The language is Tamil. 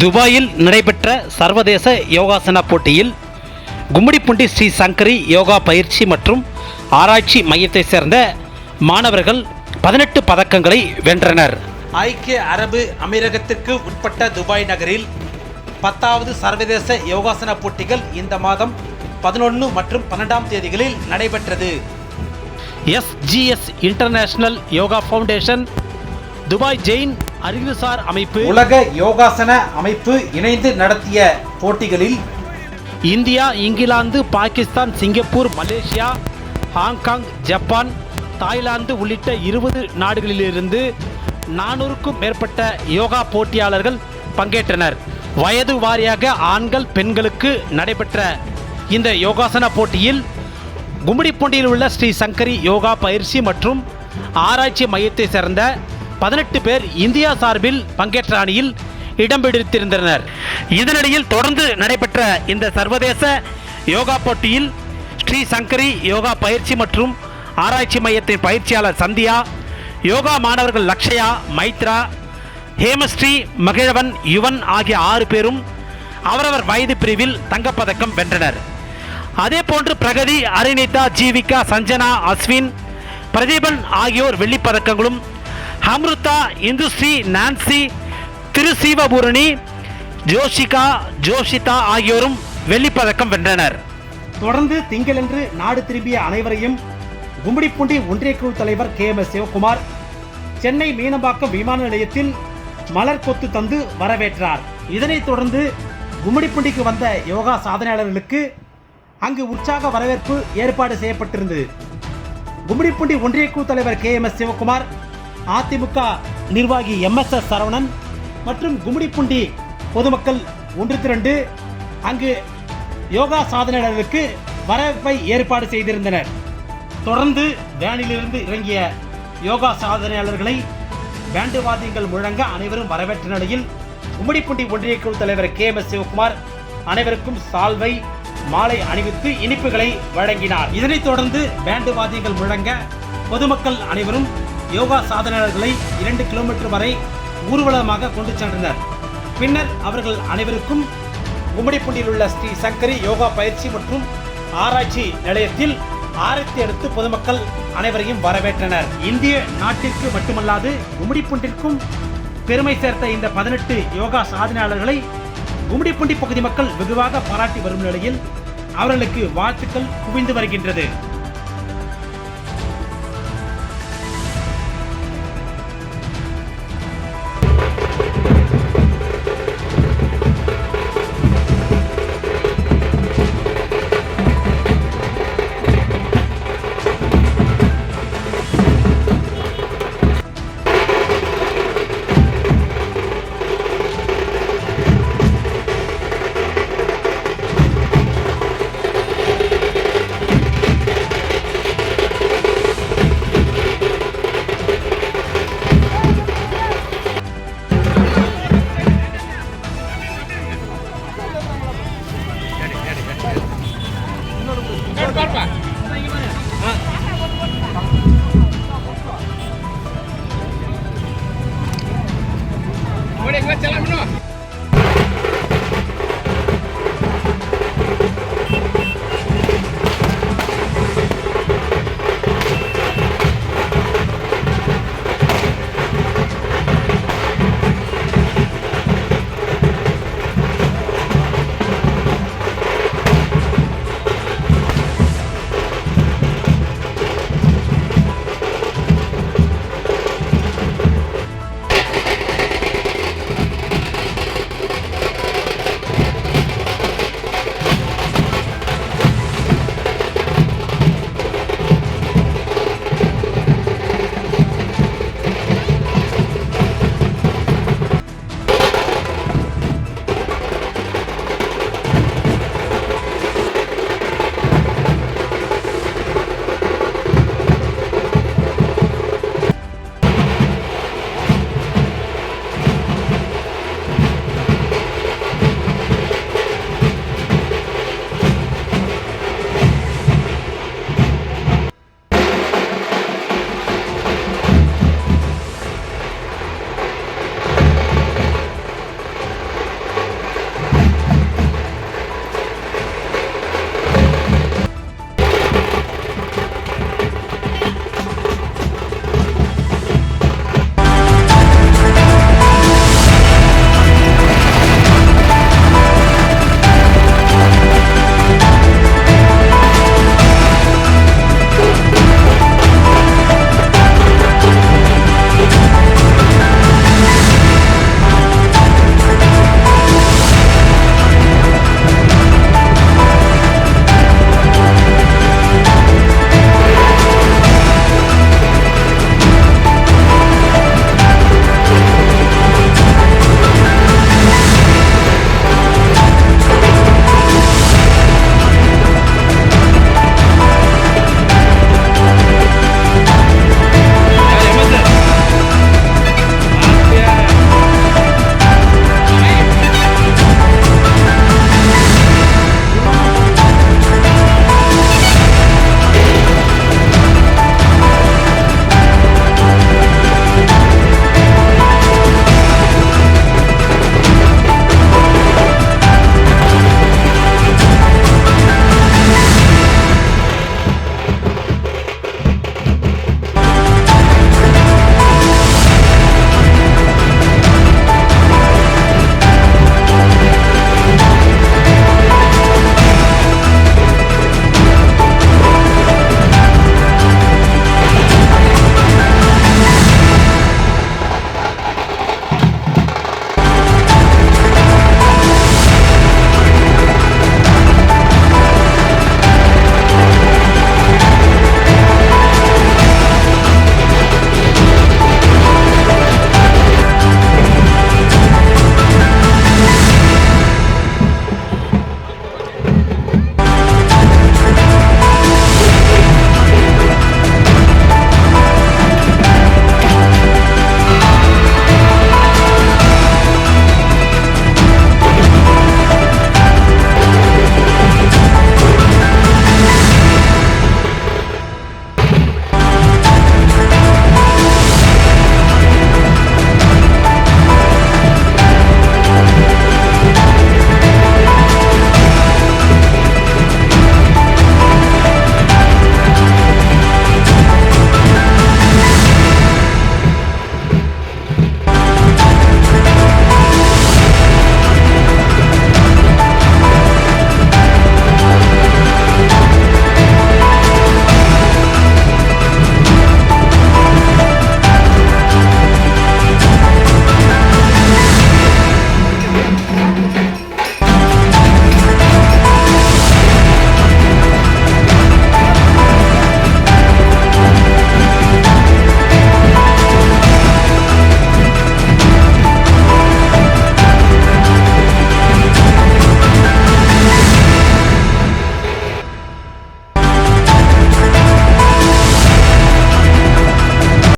துபாயில் நடைபெற்ற சர்வதேச யோகாசன போட்டியில் கும்மிடிப்பூண்டி ஸ்ரீ சங்கரி யோகா பயிற்சி மற்றும் ஆராய்ச்சி மையத்தைச் சேர்ந்த மாணவர்கள் பதினெட்டு பதக்கங்களை வென்றனர். ஐக்கிய அரபு அமீரகத்திற்கு உட்பட்ட துபாய் நகரில் பத்தாவது சர்வதேச யோகாசன போட்டிகள் இந்த மாதம் பதினொன்று மற்றும் பன்னெண்டாம் தேதிகளில் நடைபெற்றது. SGS international yoga foundation Dubai Jain அறிவுசார் அமைப்பு. உலக யோகாசன அமைப்பு இணைந்து நடத்திய போட்டிகளில் India England Pakistan Singapore Malaysia Hong Kong Japan Thailand உள்ளிட்ட இருபது நாடுகளிலிருந்து நானூறுக்கும் மேற்பட்ட யோகா போட்டியாளர்கள் பங்கேற்றனர். வயது வாரியாக ஆண்கள் பெண்களுக்கு நடைபெற்ற இந்த யோகாசன போட்டியில் கும்மிடிப்பூண்டியில் உள்ள ஸ்ரீ சங்கரி யோகா பயிற்சி மற்றும் ஆராய்ச்சி மையத்தை சேர்ந்த பதினெட்டு பேர் இந்தியா சார்பில் பங்கேற்ற அணியில் இடம் பிடித்திருந்தனர். இதனிடையில் தொடர்ந்து நடைபெற்ற இந்த சர்வதேச யோகா போட்டியில் ஸ்ரீ சங்கரி யோகா பயிற்சி மற்றும் ஆராய்ச்சி மையத்தின் பயிற்சியாளர் சந்தியா யோகா மாணவர்கள் லக்ஷயா மைத்ரா ஹேமஸ்ரீ மகிழவன் யுவன் ஆகிய ஆறு பேரும் அவரவர் வயது பிரிவில் தங்கப்பதக்கம் வென்றனர். அதே போன்று பிரகதி அரிநீதா ஜீவிகா சஞ்சனா அஸ்வின் பிரதீபன் ஆகியோர் வெள்ளிப்பதக்கங்களும் அம்ருதா இந்துஸ்ரீ நான்சி திருசீவபூரணி ஜோஷிகா ஜோஷிதா ஆகியோரும் வெள்ளிப்பதக்கம் வென்றனர் தொடர்ந்து திங்களன்று நாடு திரும்பிய அனைவரையும் கும்மிடிப்பூண்டி ஒன்றிய குழு தலைவர் K M S Sivakumar Chennai Meenambakkam விமான நிலையத்தில் மலர் கொத்து தந்து வரவேற்றார். இதனைத் தொடர்ந்து கும்மிடிப்பூண்டிக்கு வந்த யோகா சாதனையாளர்களுக்கு அங்கு உற்சாக வரவேற்பு ஏற்பாடு செய்யப்பட்டிருந்தது. கும்மிடிப்பூண்டி ஒன்றிய குழு தலைவர் K M S Sivakumar AIADMK நிர்வாகி எம் எஸ் எஸ் சரவணன் மற்றும் கும்மிடிப்பூண்டி பொதுமக்கள் ஒன்று திரண்டு அங்கு யோகா சாதனையாளர்களுக்கு வரவேற்பை ஏற்பாடு செய்திருந்தனர். தொடர்ந்து வேனிலிருந்து இறங்கிய யோகா சாதனையாளர்களை பேண்டு வாத்தியங்கள் முழங்க அனைவரும் வரவேற்ற நிலையில் கும்மிடிப்பூண்டி ஒன்றிய குழு தலைவர் கே எம் எஸ் சிவகுமார் அனைவருக்கும் சால்வை மாலை அணிவித்து இனிப்புகளை வழங்கினார். இதனைத் தொடர்ந்து பேண்டு வாத்தியங்கள் முழங்க பொதுமக்கள் அனைவரும் யோகா சாதனையாளர்களை இரண்டு கிலோமீட்டர் வரை ஊர்வலமாக கொண்டு சென்றனர். பின்னர் அவர்கள் அனைவருக்கும் கும்மிடிப்பூண்டியில் உள்ள ஸ்ரீ சங்கரி யோகா பயிற்சி மற்றும் ஆராய்ச்சி நிலையத்தில் ஆரத்தி எடுத்து பொதுமக்கள் அனைவரையும் வரவேற்றனர். இந்திய நாட்டிற்கு மட்டுமல்லாது கும்மிடிப்பூண்டிற்கும் பெருமை சேர்த்த இந்த பதினெட்டு யோகா சாதனையாளர்களை கும்மிடிப்பூண்டி பகுதி மக்கள் வெகுவாக பாராட்டி வரும் நிலையில் அவர்களுக்கு வாழ்த்துக்கள் குவிந்து வருகின்றது.